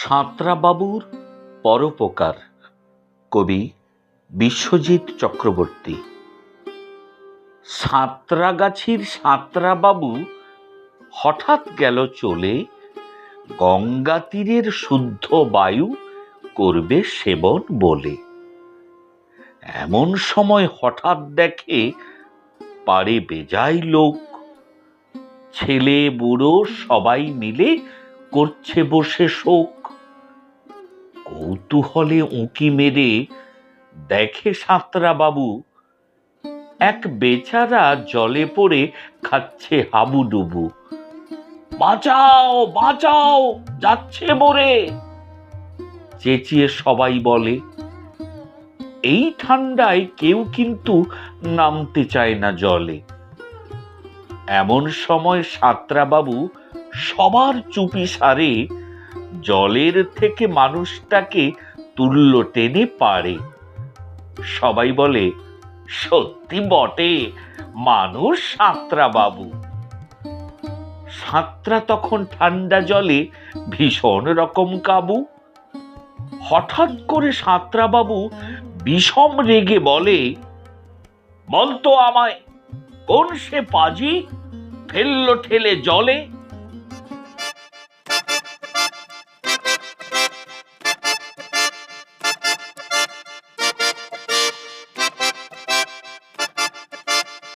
সাঁতরাবাবুর পরোপকার। কবি বিশ্বজিৎ চক্রবর্তী। সাঁতরাগাছির সাঁতরাবাবু হঠাৎ গেল চলে, গঙ্গা তীরের শুদ্ধ বায়ু করবে সেবন বলে। এমন সময় হঠাৎ দেখে পারে বেজায় লোক। ছেলে বুড়ো সবাই মিলে করছে বসে শোক। কৌতূহলে উঁকি মেরে দেখে সাঁতরা বাবু, এক বেচারা জলে পড়ে খাচ্ছে হাবুডুবু। বাঁচাও বাঁচাও, যাচ্ছে মরে। চেঁচিয়ে সবাই বলে, এই ঠান্ডায় কেউ কিন্তু নামতে চায় না জলে। এমন সময় সাঁতরাবাবু সবার চুপি সারে জলের থেকে মানুষটাকে তুল্য টেনে পারে সবাই বলে, সত্যি বটে, মানুষ সাঁতরা বাবু। সাঁতরা তখন ঠান্ডা জলে ভীষণ রকম কাবু। হঠাৎ করে সাঁতরা বাবু বিষম রেগে বলে বলতো আমায়, কোন সে পাজি ফেলল ঠেলে জলে?